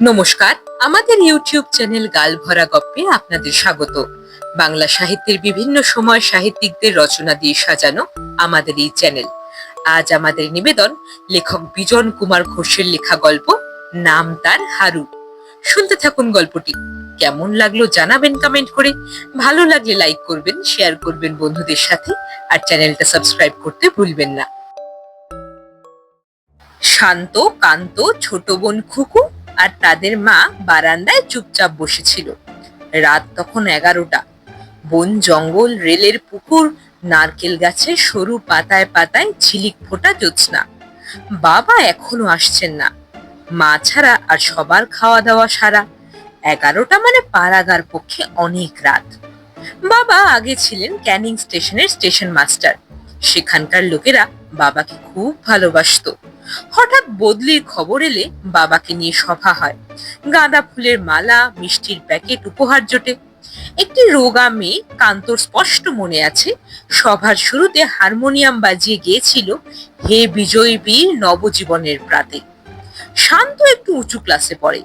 নমস্কার, আমাদের YouTube channel গাল ভরা গপ্পে আপনাদের স্বাগত। বাংলা সাহিত্যের বিভিন্ন সময় সাহিত্যিকদের রচনা দিয়ে সাজানো আমাদের এই চ্যানেল। আজ আমাদের নিবেদন লেখক বিজন কুমার ঘোষের লেখা গল্প নাম তার হারু। শুনতে থাকুন গল্পটি। কেমন লাগল জানাবেন কমেন্ট করে। ভালো লাগলে লাইক করবেন শেয়ার করবেন বন্ধুদের সাথে, আর চ্যানেলটা সাবস্ক্রাইব করতে ভুলবেন না। শান্ত, কান্ত, ছোট বোন খুকু আর তাদের মা বারান্দায় চুপচাপ বসেছিল। রাত তখন এগারোটা। বন জঙ্গল, রেলের পুকুর, নারকেল গাছে সরু পাতায় পাতায় ঝিলিক ফোটা জ্যোৎস্না। বাবা এখনও আসছেন না। মা ছাড়া আর সবার খাওয়া দাওয়া সারা। এগারোটা মানে পাড়াগার পক্ষে অনেক রাত। বাবা আগে ছিলেন ক্যানিং স্টেশনের স্টেশন মাস্টার। সেখানকার লোকেরা বাবাকে খুব ভালোবাসতো। হঠাৎ বদলির খবর এলে বাবাকে নিয়ে সভা হয়। গাঁদা ফুলের মালা, মিষ্টির প্যাকেট, উপহার জোটে। একটি রোগা মেয়ে কান্তর স্পষ্ট মনে আছে, সভার শুরুতে হারমোনিয়াম বাজিয়ে গিয়েছিল, হে বিজয়ী বীর নবজীবনের প্রাতে। শান্ত একটু উঁচু ক্লাসে পড়ে।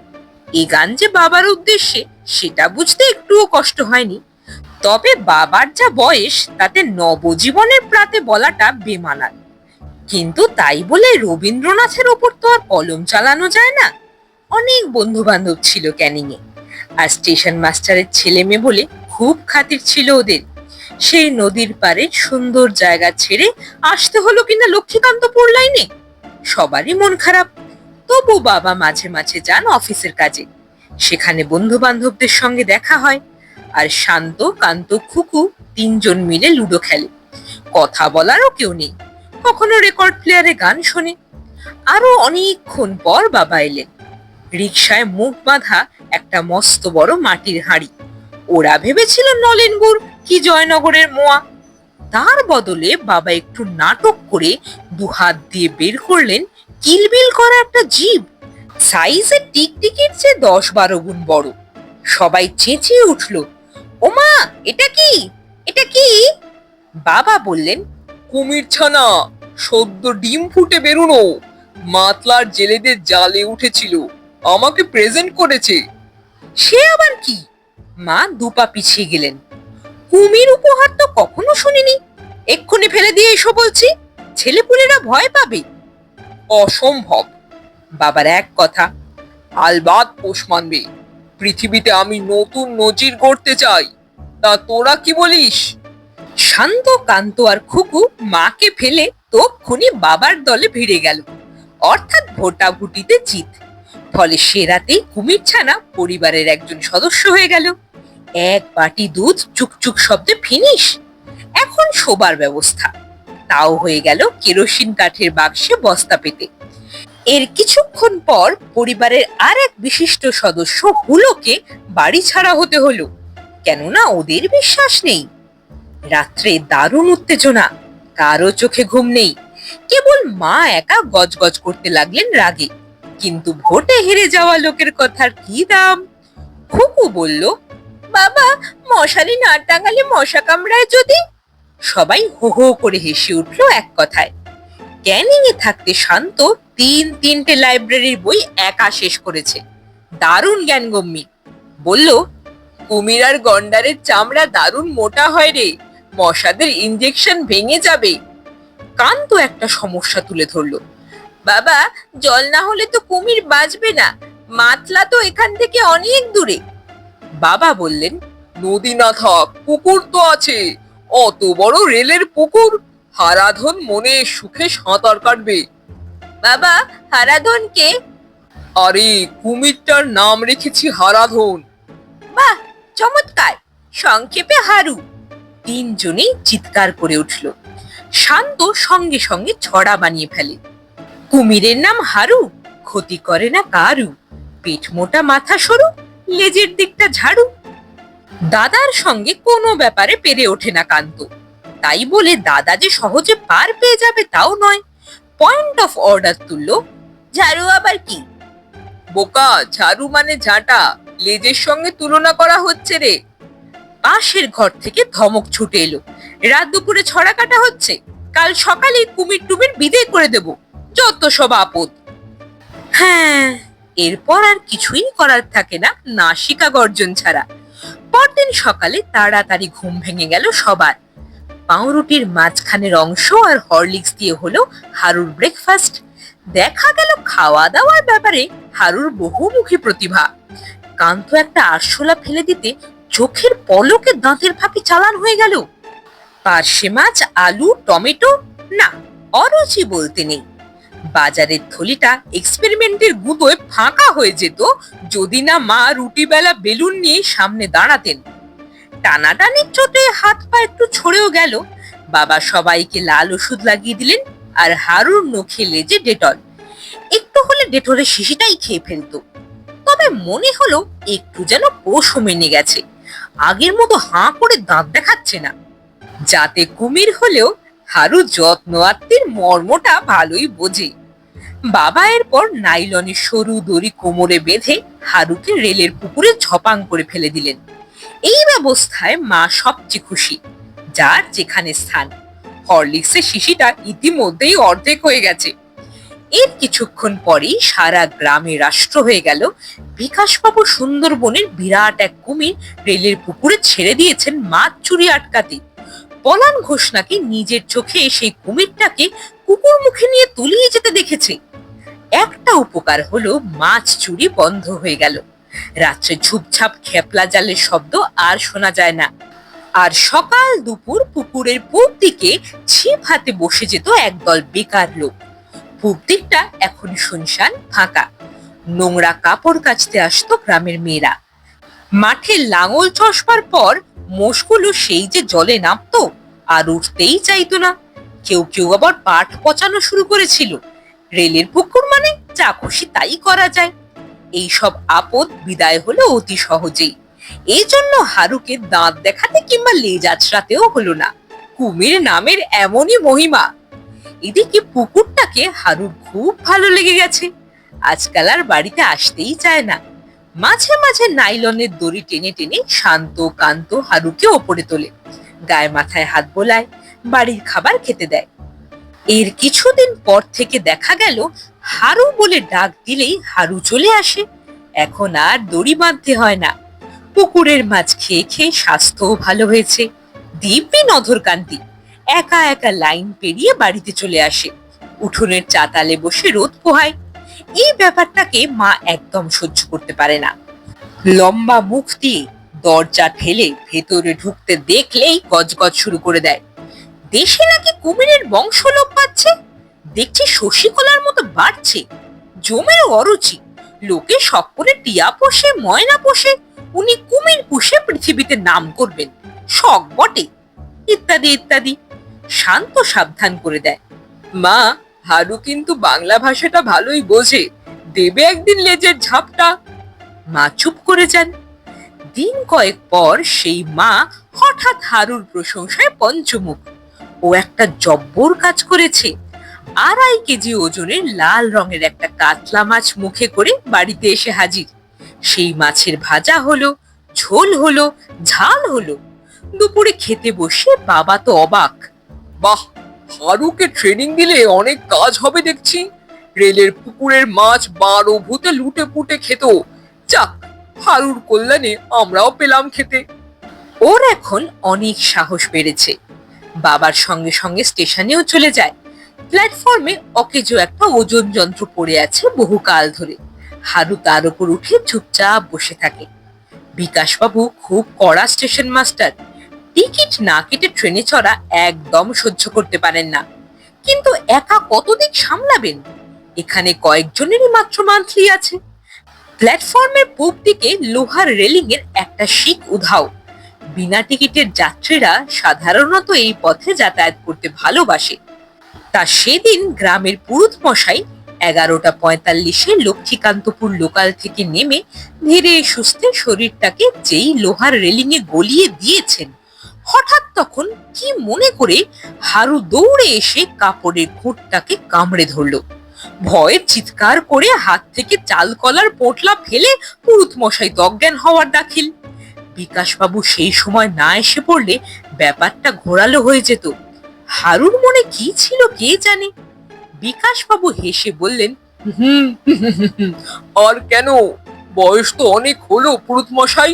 এ গান যে বাবার উদ্দেশ্যে, সেটা বুঝতে একটুও কষ্ট হয়নি। তবে বাবার যা বয়স, তাতে নবজীবনের প্রাতে বলাটা বেমানান। কিন্তু তাই বলে রবীন্দ্রনাথের ওপর তো আর কলম চালানো যায় না। অনেক বন্ধু বান্ধব ছিল ক্যানিংয়ে আর স্টেশন মাস্টারের ছেলে মেয়ে বলে খুব খাতির ছিল ওদের। সেই নদীর পাড়ে সুন্দর জায়গা ছেড়ে আসতে হলো কিনা লক্ষ্মীকান্তপুর লাইনে? সবারই মন খারাপ। তবু বাবা মাঝে মাঝে যান অফিসের কাজে। সেখানে বন্ধু বান্ধবদের সঙ্গে দেখা হয়। আর শান্ত, কান্ত, খুকু তিনজন মিলে লুডো খেলে। কথা বলারও কেউ নেই। কখনো রেকর্ড প্লেয়ারে গান শোনে। আরও অনেকক্ষণ পর বাবা এলেন। রিকশায় মুখ বাঁধা একটা মস্ত বড় মাটির হাঁড়ি। ওরা ভেবেছিল নলেন কি জয়নগরের মোয়া। তার বদলে বাবা একটু নাটক করে দুহাত দিয়ে বের করলেন কিলবিল করা একটা জীব। সাইজে টিকটিকির চেয়ে দশ বারো গুণ বড়। সবাই চেঁচিয়ে উঠল, ওমা, এটা কি? এটা কি? বাবা বললেন, কুমির ছানা। সদ্য ডিম ফুটে বেরোনো। মাতলার জেলেদের জালে উঠেছিল। আমাকে প্রেজেন্ট করেছে। সে আবার কি? মা দুপা পিছিয়ে গেলেন। কুমির উপহার তো কখনো শুনিনি। এক্ষুনি ফেলে দিয়ে এসো বলছি। ছেলেপুলেরা ভয় পাবে। অসম্ভব। বাবার এক কথা, আলবাদ পোষ মানবে। পৃথিবীতে আমি নতুন নজির গড়তে চাই। তা তোরা কি বলিস? শান্ত কান্ত আর খুকু মাকে ফেলে তক্ষুনি বাবার দলে ভিড়ে গেল। অর্থাৎ ভোটাভুটিতে জিত। ফলে সে রাতেই কুমির ছানা পরিবারের একজন সদস্য হয়ে গেল। এক বাটি দুধ চুকচুক শব্দে ফিনিশ। এখন শোবার ব্যবস্থা। তাও হয়ে গেল কেরোসিন কাঠের বাক্সে বস্তা পেতে। এর কিছুক্ষণ পর পরিবারের আর এক বিশিষ্ট সদস্য হুলোকে বাড়ি ছাড়া হতে হলো। কেননা ওদের বিশ্বাস নেই। রাত্রে দারুণ উত্তেজনা। কারও চোখে ঘুম নেই। কেবল মা একা গজগজ করতে লাগলেন রাগে। কিন্তু ভোটে হেরে যাওয়া লোকের কথার কি দাম? খুকু বলল, বাবা, মশারি না টাঙালে মশা কামড়ায় যদি? সবাই হো হো করে হেসে উঠল এক কথায়। ক্যানিং এ থাকতে শান্ত তিন তিনটে লাইব্রেরির বই একা শেষ করেছে। দারুণ জ্ঞানগম্যি। বলল, কুমির আর গন্ডারের চামড়া দারুণ মোটা হয় রে। মশাদের ইঞ্জেকশন ভেঙে যাবে। কান্ত একটা সমস্যা তুলে ধরলো। বাবা, জল না হলে তো কুমির বাঁচবে না। মাতলা তো এখান থেকে অনেক দূরে। বাবা বললেন, নদী না থাক, পুকুর তো আছে। অত বড় রেলের পুকুর, হারাধন মনে সুখে সাঁতার কাটবে। বাবা, হারাধনকে? আরে, কুমিরটার নাম রেখেছি হারাধন। বাহ, চমৎকার। সংক্ষেপে হারু। তিনজনেই চিৎকার করে উঠল। শান্ত সঙ্গে সঙ্গে ছড়া বানিয়ে ফেলে। কুমিরের নাম হারু, ক্ষতি করে না কারু। পেট মোটা, মাথা সরু, লেজের দিকটা ঝাড়ু। দাদার সঙ্গে কোনো ব্যাপারে পেরে ওঠে না কান্ত। তাই বলে দাদা যে সহজে পার পেয়ে যাবে তাও নয়। পয়েন্ট অফ অর্ডার তুলল, ঝাড়ু আবার কি? বোকা, ঝাড়ু মানে ঝাঁটা। লেজের সঙ্গে তুলনা করা হচ্ছে রে। পাশের ঘর থেকে ধমক ছুটে এলো। রাত দুপুরে ছড়া কাটা হচ্ছে। কাল সকালে কুমির টুমির বিদায় করে দেব। যত সব আপদ। হ্যাঁ এরপর আর কিছুই করার থাকে না নাসিকা গর্জন ছাড়া। পরদিন সকালে তাড়াতাড়ি ঘুম ভেঙে গেল সবার। পাউরুটির মাঝখানের অংশ আর হরলিক্স দিয়ে হলো হারুর ব্রেকফাস্ট দেখা গেল খাওয়া দাওয়ার ব্যাপারে হারুর বহুমুখী প্রতিভা। কান্ত একটা আরশোলা ফেলে দিতে চোখের পলকে দাঁতের ফাঁকি চালান হয়ে গেল। পার্শে মাছ, আলু, টমেটো? না, অরুচি বলতে নেই। বাজারের থলিটা এক্সপেরিমেন্টের গুঁতোয় ফাঁকা হয়ে যেত যদি না মা রুটিবেলা বেলুন নিয়ে সামনে দাঁড়াতেন। টানাটানির চোটে হাত পা একটু ছড়েও গেল। বাবা সবাইকে লাল ওষুধ লাগিয়ে দিলেন আর হারুর নখে লেজে ডেটল। একটু হলে ডেটলের শিশিটাই খেয়ে ফেলতো। তবে মনে হলো একটু যেন পোষও মেনে গেছে। আগের মতো হাঁ করে দাঁত দেখাচ্ছে না। যাতে কুমির হলেও হারু যত্ন আত্মীর মর্মটা ভালোই বোঝে। বাবা এরপর নাইলনের সরু দড়ি কোমরে বেঁধে হারুকে রেলের পুকুরে ঝপাং করে ফেলে দিলেন। এই ব্যবস্থায় মা সবচেয়ে খুশি, যার যেখানে স্থান। হরলিক্সের শিশিটা ইতিমধ্যেই অর্ধেক হয়ে গেছে। এর কিছুক্ষণ পরেই সারা গ্রামে রাষ্ট্র হয়ে গেল। বিকাশবাবু সুন্দরবনের বিরাট এক কুমির রেলের পুকুরে ছেড়ে দিয়েছেন মাছ চুরি আটকাতে। পলান ঘোষ নাকি নিজের চোখে সেই কুমিরটাকে কুকুর মুখে নিয়ে তুলিয়ে যেতে দেখেছে। একটা উপকার হলো মাছ চুরি বন্ধ হয়ে গেল। রাত্রে ঝুপঝাপ খেপলা জালের শব্দ আর শোনা যায় না। আর সকাল দুপুর পুকুরের পূব দিকে ছিপ হাতে বসে যেত একদল বেকার লোক। পূব দিকটা এখন শুনশান ফাঁকা। নোংরা কাপড় কাচতে আসতো গ্রামের মেয়েরা। মাঠে লাঙল চষবার পর মোষগুলো সেই যে জলে নামতো আর উঠতেই চাইতো না। কেউ কেউ আবার পাট পচানো শুরু করেছিল। রেলের পুকুর মানে যা খুশি তাই করা যায়। এই সব আপদ বিদায় হলো অতি সহজেই। এই জন্য হারুকে দাঁত দেখাতে কিংবা লেজ আছড়াতেও হলো না। কুমির নামের এমনই মহিমা। এদিকে পুকুরটাকে হারুর খুব ভালো লেগে গেছে। আজকাল আর বাড়িতে আসতেই চায় না। মাঝে মাঝে নাইলনের দড়ি টেনে টেনে শান্ত কান্ত হারুকে ওপরে তোলে। গায়ে মাথায় হাত বোলায়, বাড়ির খাবার খেতে দেয়। এর কিছুদিন পর থেকে দেখা গেল, হারু বলে ডাক দিলেই হারু চলে আসে। এখন আর দড়ি বাঁধতে হয় না। পুকুরের মাছ খেয়ে খেয়ে স্বাস্থ্যও ভালো হয়েছে। দিব্যি নধরকান্তি। একা একা লাইন পেরিয়ে বাড়িতে চলে আসে। উঠোনের চাতালে বসে রোদ পোহায়। এই ব্যাপারটাকে মা একদম সহ্য করতে পারে না। লম্বা মুখ দিয়ে দরজা ঠেলে ভেতরে ঢুকতে দেখলেই গজগজ শুরু করে দেয়। দেশে নাকি কুমিরের বংশ লোপ পাচ্ছে দেখছি শশীকলার মতো বাড়ছে। জমের অরুচি। লোকে সব করে টিয়া পোষে, ময়না পোষে। উনি কুমির পুষে পৃথিবীতে নাম করবেন। শখ বটে। ইত্যাদি ইত্যাদি। শান্ত সাবধান করে দেয়। মা, হারু কিন্তু বাংলা ভাষাটা ভালোই বোঝে। দেবে একদিন লেজের ঝাপটা। মা চুপ করে যান। দিন কয়েক পর সেই মা হঠাৎ হারুর প্রশংসায় পঞ্চমুখ। ও একটা জব্বর কাজ করেছে। আড়াই কেজি ওজনের লাল রঙের একটা কাতলা মাছ মুখে করে বাড়িতে এসে হাজির। সেই মাছের ভাজা হলো, ঝোল হলো, ঝাল হলো। দুপুরে খেতে বসে বাবা তো অবাক। বাহ হারুকে ট্রেনিং দিলে অনেক কাজ হবে দেখছি। রেলের পুকুরের মাছ বারো ভূতে লুটে পুটে খেত। যাক হারুর কল্যাণে আমরাও পেলাম খেতে। ওর এখন অনেক সাহস বেড়েছে। বাবার সঙ্গে সঙ্গে স্টেশনেও চলে যায়। প্ল্যাটফর্মে অকেজো একটা ওজন যন্ত্র পড়ে আছে বহুকাল ধরে। হারু তার উপর উঠে চুপচাপ বসে থাকে। বিকাশবাবু খুব কড়া স্টেশন মাস্টার টিকিট না কেটে ট্রেনে চড়া একদম সহ্য করতে পারেন না। কিন্তু একা কতদিন সামলাবেন? এখানে কয়েকজনেরই মাত্র মান্থলি আছে। প্ল্যাটফর্মের পূব দিকে লোহার রেলিং এর একটা শিক উধাও। বিনা টিকিটের যাত্রীরা সাধারণত এই পথে যাতায়াত করতে ভালোবাসে। তা সেদিন গ্রামের পুরুত মশাই এগারোটা পঁয়তাল্লিশে লক্ষ্মীকান্তপুর লোকাল থেকে নেমে ধীরে সুস্থে শরীরটাকে যেই লোহার রেলিং এ গলিয়ে দিয়েছেন। হঠাৎ তখন কি মনে করে হারু দৌড়ে এসে কাপড়ের খুঁটটাকে কামড়ে ধরলো ভয়ে চিৎকার করে হাত থেকে চাল কলার পোটলা ফেলে পুরুত মশাই অজ্ঞান হওয়ার দাখিল বিকাশবাবু সেই সময় না এসে পড়লে ব্যাপারটা ঘোরালো হয়ে যেত হারুর মনে কি ছিল কে জানে বিকাশবাবু হেসে বললেন হুম আর কেন বয়স তো অনেক হলো পুরুত মশাই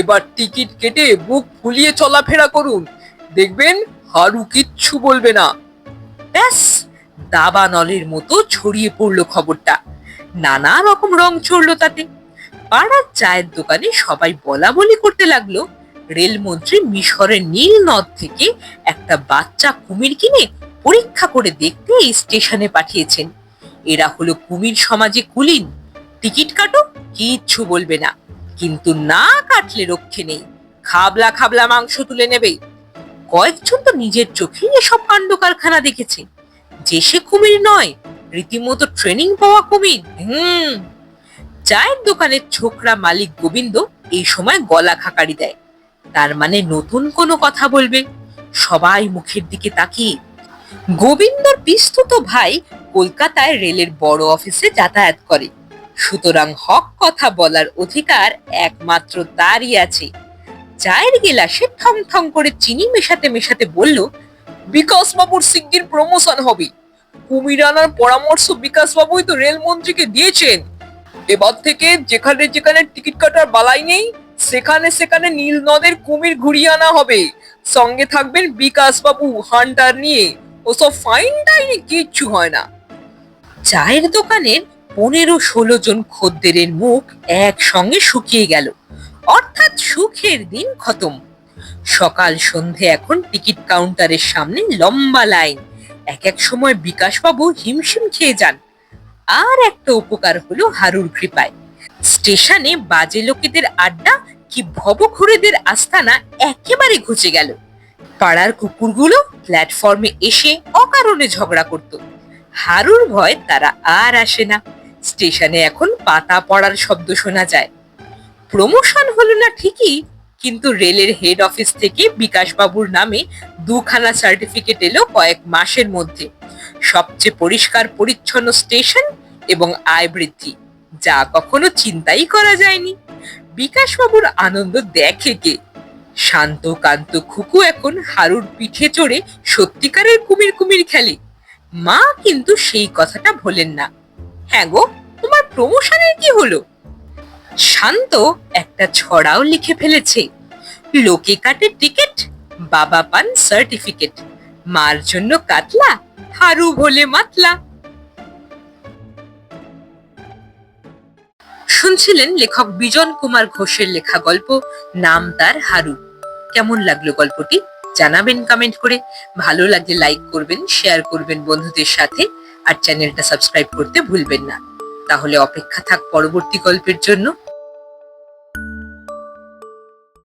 এবার টিকিট কেটে বুক ফুলিয়ে চলাফেরা করুন। দেখবেন হারু কিচ্ছু বলবে না। ব্যাস দাবানলের মতো ছড়িয়ে পড়ল খবরটা। নানা রকম রং চড়লো তাতে। পাড়ার চায়ের দোকানে সবাই বলা বলি করতে লাগল রেলমন্ত্রী মিশরের নীল নদ থেকে একটা বাচ্চা কুমির কিনে পরীক্ষা করে দেখতে এই স্টেশনে পাঠিয়েছেন। এরা হলো কুমির সমাজে কুলিন। টিকিট কাটো, কিচ্ছু বলবে না। কিন্তু না কাটলে রক্ষে নেই। খাবলা খাবলা মাংস তুলে নেবে। কয়েকজন তো নিজের চোখেই এসব কাণ্ড কারখানা দেখেছে। যে সে কুমির নয়, রীতিমতো ট্রেনিং পাওয়া কুমির। হুম। চায়ের দোকানের ছোকরা মালিক গোবিন্দ এই সময় গলা খাকারি দেয়। তার মানে নতুন কোনো কথা বলবে। সবাই মুখের দিকে তাকিয়ে। গোবিন্দর পিস্তুত ভাই কলকাতায় রেলের বড় অফিসে যাতায়াত করে। সুতরাং হক কথা বলার অধিকার একমাত্র তারই আছে। চায়ের গেলাসে ঠং করে চিনি মেশাতে মেশাতে বলল, বিকাশ বাবুর শিগগির প্রমোশন হবে। কুমির আনার পরামর্শ বিকাশ বাবুই তো রেলমন্ত্রীকে দিয়েছেন। এবার থেকে যেখানে যেখানে টিকিট কাটার বালাই নেই, সেখানে সেখানে নীল নদের কুমির ঘুরিয়ে আনা হবে। সঙ্গে থাকবেন বিকাশ বাবু হান্টার নিয়ে। ওসব ফাইন টাইনে কিচ্ছু হয় না। চায়ের দোকানের পনেরো ষোলো জন খদ্দেরের মুখ একসঙ্গে শুকিয়ে গেল। অর্থাৎ সুখের দিন খতম। সকাল সন্ধে এখন টিকিট কাউন্টারের সামনে লম্বা লাইন। এক এক সময় বিকাশবাবু হিমশিম খেয়ে যান। আর একটা উপকার হলো হারুর কৃপায়। স্টেশনে বাজে লোকেদের আড্ডা কি ভবঘুরেদের আস্তানা একেবারে ঘুচে গেল। পাড়ার কুকুরগুলো প্ল্যাটফর্মে এসে অকারণে ঝগড়া করত। হারুর ভয় তারা আর আসে না। স্টেশনে এখন পাতা পড়ার শব্দ শোনা যায়। প্রমোশন হলো না ঠিকই, কিন্তু রেলের হেড অফিস থেকে বিকাশবাবুর নামে দুখানা সার্টিফিকেট এলো কয়েক মাসের মধ্যে। সবচেয়ে পরিষ্কার পরিচ্ছন্ন স্টেশন এবং আয় বৃদ্ধি যা কখনো চিন্তাই করা যায়নি। বিকাশবাবুর আনন্দ দেখে কে? শান্ত কান্ত খুকু এখন হারুর পিঠে চড়ে সত্যিকারের কুমির কুমির খেলে। মা কিন্তু সেই কথাটা ভোলেন না। হ্যাঁ গো, তোমার প্রমোশনের কি হলো? শান্ত একটা ছড়াও লিখে ফেলেছে। লোকে কাটে টিকিট বাবা পান সার্টিফিকেট মার জন্য কাতলা, হারু ভোলে মাতলা। শুনছিলেন লেখক বিজন কুমার ঘোষের লেখা গল্প, নাম তার হারু। কেমন লাগল গল্পটি? জানাবেন কমেন্ট করে। ভালো লাগলে লাইক করবেন শেয়ার করবেন বন্ধুদের সাথে। আর চ্যানেলটা সাবস্ক্রাইব করতে ভুলবেন না। তাহলে অপেক্ষা থাক পরবর্তী গল্পের জন্য।